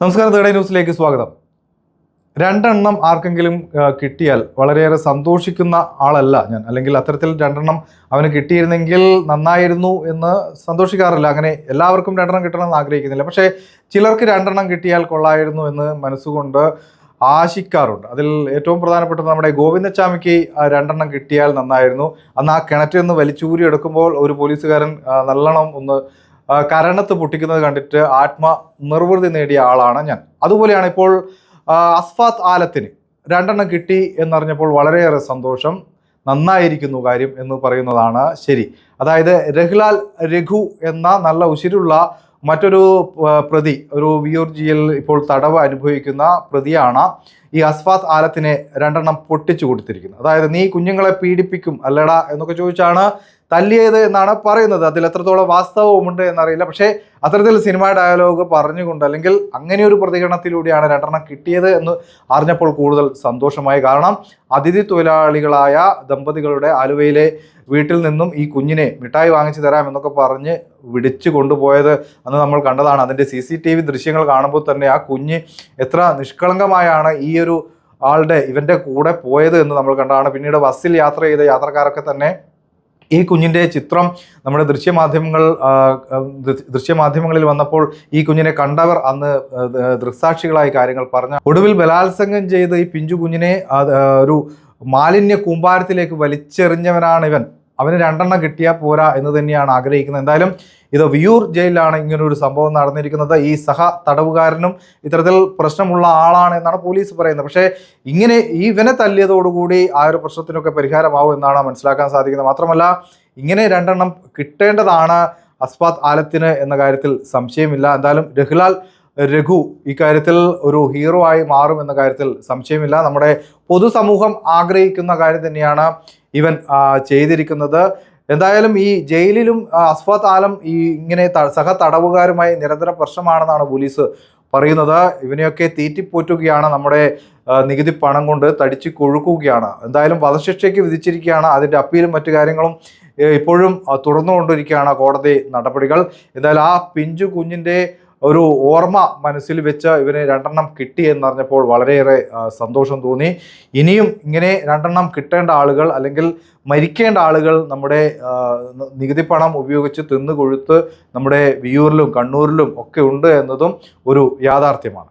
നമസ്കാരം തേടേ ന്യൂസിലേക്ക് സ്വാഗതം. രണ്ടെണ്ണം ആർക്കെങ്കിലും കിട്ടിയാൽ വളരെയേറെ സന്തോഷിക്കുന്ന ആളല്ല ഞാൻ. അല്ലെങ്കിൽ അത്തരത്തിൽ രണ്ടെണ്ണം അവന് കിട്ടിയിരുന്നെങ്കിൽ നന്നായിരുന്നു എന്ന് സന്തോഷിക്കാറില്ല. അങ്ങനെ എല്ലാവർക്കും രണ്ടെണ്ണം കിട്ടണമെന്ന് ആഗ്രഹിക്കുന്നില്ല. പക്ഷേ ചിലർക്ക് രണ്ടെണ്ണം കിട്ടിയാൽ കൊള്ളായിരുന്നു എന്ന് മനസ്സുകൊണ്ട് ആശിക്കാറുണ്ട്. അതിൽ ഏറ്റവും പ്രധാനപ്പെട്ടത് നമ്മുടെ ഗോവിന്ദച്ചാമിക്ക് രണ്ടെണ്ണം കിട്ടിയാൽ നന്നായിരുന്നു. അന്ന് ആ കിണറ്റിൽ നിന്ന് വലിച്ചൂരി എടുക്കുമ്പോൾ ഒരു പോലീസുകാരൻ നല്ലോണം ഒന്ന് കരണത്ത് പൊട്ടിക്കുന്നത് കണ്ടിട്ട് ആത്മ നിർവൃതി നേടിയ ആളാണ് ഞാൻ. അതുപോലെയാണ് ഇപ്പോൾ അസ്ഫാത്ത് ആലത്തിന് രണ്ടെണ്ണം കിട്ടി എന്നറിഞ്ഞപ്പോൾ വളരെയേറെ സന്തോഷം. നന്നായിരിക്കുന്നു കാര്യം എന്ന് പറയുന്നതാണ് ശരി. അതായത് രഹ്ലാൽ രഘു എന്ന നല്ല ഉശിരുള്ള മറ്റൊരു പ്രതി ഒരു വിയോർജിയിൽ ഇപ്പോൾ തടവ് അനുഭവിക്കുന്ന പ്രതിയാണ്. ഈ അസ്ഫാത്ത് ആലത്തിനെ രണ്ടെണ്ണം പൊട്ടിച്ചു കൊടുത്തിരിക്കുന്നത് അതായത് നീ കുഞ്ഞുങ്ങളെ പീഡിപ്പിക്കും അല്ലടാ എന്നൊക്കെ ചോദിച്ചാണ് തല്ലിയത് എന്നാണ് പറയുന്നത്. അതിൽ എത്രത്തോളം വാസ്തവമുണ്ട് എന്നറിയില്ല. പക്ഷേ അത്തരത്തിൽ സിനിമ ഡയലോഗ് പറഞ്ഞുകൊണ്ട് അല്ലെങ്കിൽ അങ്ങനെ ഒരു പ്രതികരണത്തിലൂടെയാണ് രണ്ടെണ്ണം കിട്ടിയത് എന്ന് അറിഞ്ഞപ്പോൾ കൂടുതൽ സന്തോഷമായി. കാരണം അതിഥി തൊഴിലാളികളായ ദമ്പതികളുടെ ആലുവയിലെ വീട്ടിൽ നിന്നും ഈ കുഞ്ഞിനെ മിഠായി വാങ്ങിച്ചു തരാം എന്നൊക്കെ പറഞ്ഞ് വിടിച്ചു കൊണ്ടുപോയത് അന്ന് നമ്മൾ കണ്ടതാണ്. അതിന്റെ സി സി ടി വി ദൃശ്യങ്ങൾ കാണുമ്പോൾ തന്നെ ആ കുഞ്ഞ് എത്ര നിഷ്കളങ്കമായാണ് ഈ ഒരു ആളുടെ ഇവന്റെ കൂടെ പോയത് എന്ന് നമ്മൾ കണ്ടതാണ് പിന്നീട് ബസ്സിൽ യാത്ര ചെയ്ത യാത്രക്കാരൊക്കെ തന്നെ ഈ കുഞ്ഞിന്റെ ചിത്രം നമ്മുടെ ദൃശ്യമാധ്യമങ്ങൾ ദൃശ്യമാധ്യമങ്ങളിൽ വന്നപ്പോൾ ഈ കുഞ്ഞിനെ കണ്ടവർ അന്ന് ദൃക്സാക്ഷികളായി കാര്യങ്ങൾ പറഞ്ഞ ഒടുവിൽ ബലാത്സംഗം ചെയ്ത് ഈ പിഞ്ചു കുഞ്ഞിനെ ഒരു മാലിന്യ കൂമ്പാരത്തിലേക്ക് വലിച്ചെറിഞ്ഞവനാണ് ഇവൻ. അവന് രണ്ടെണ്ണം കിട്ടിയാൽ പോരാ എന്ന് തന്നെയാണ് ആഗ്രഹിക്കുന്നത്. എന്തായാലും ഇത് വിയൂർ ജയിലിലാണ് ഇങ്ങനെ ഒരു സംഭവം നടന്നിരിക്കുന്നത്. ഈ സഹ തടവുകാരനും ഇത്തരത്തിൽ പ്രശ്നമുള്ള ആളാണ് എന്നാണ് പോലീസ് പറയുന്നത്. പക്ഷേ ഇങ്ങനെ ഇവനെ തല്ലിയതോടുകൂടി ആ ഒരു പ്രശ്നത്തിനൊക്കെ പരിഹാരമാവും എന്നാണ് മനസ്സിലാക്കാൻ സാധിക്കുന്നത്. മാത്രമല്ല ഇങ്ങനെ രണ്ടെണ്ണം കിട്ടേണ്ടതാണ് അസ്ഫാത്ത് ആലത്തിന് എന്ന കാര്യത്തിൽ സംശയമില്ല. എന്തായാലും രഘുലാൽ രഘു ഇക്കാര്യത്തിൽ ഒരു ഹീറോ ആയി മാറും എന്ന കാര്യത്തിൽ സംശയമില്ല. നമ്മുടെ പൊതുസമൂഹം ആഗ്രഹിക്കുന്ന കാര്യം തന്നെയാണ് ഇവൻ ചെയ്തിരിക്കുന്നത്. എന്തായാലും ഈ ജയിലിലും അസ്ഫത് ആലം ഈ ഇങ്ങനെ സഹ തടവുകാരുമായി നിരന്തര പ്രശ്നമാണെന്നാണ് പോലീസ് പറയുന്നത്. ഇവനെയൊക്കെ തീറ്റിപ്പോറ്റുകയാണ് നമ്മുടെ നികുതി പണം കൊണ്ട് തടിച്ച് കൊഴുക്കുകയാണ്. എന്തായാലും വധശിക്ഷയ്ക്ക് വിധിച്ചിരിക്കുകയാണ്. അതിന്റെ അപ്പീലും മറ്റു കാര്യങ്ങളും ഇപ്പോഴും തുടർന്നുകൊണ്ടിരിക്കുകയാണ് കോടതി നടപടികൾ. എന്തായാലും ആ പിഞ്ചു കുഞ്ഞിന്റെ ഒരു ഓർമ്മ മനസ്സിൽ വെച്ച് ഇവന് രണ്ടെണ്ണം കിട്ടി എന്ന് പറഞ്ഞപ്പോൾ വളരെയേറെ സന്തോഷം തോന്നി. ഇനിയും ഇങ്ങനെ രണ്ടെണ്ണം കിട്ടേണ്ട ആളുകൾ അല്ലെങ്കിൽ മരിക്കേണ്ട ആളുകൾ നമ്മുടെ നികുതി പണം ഉപയോഗിച്ച് തിന്നുകൊഴുത്ത് നമ്മുടെ വിയൂരിലും കണ്ണൂരിലും ഒക്കെ ഉണ്ട് എന്നതും ഒരു യാഥാർത്ഥ്യമാണ്.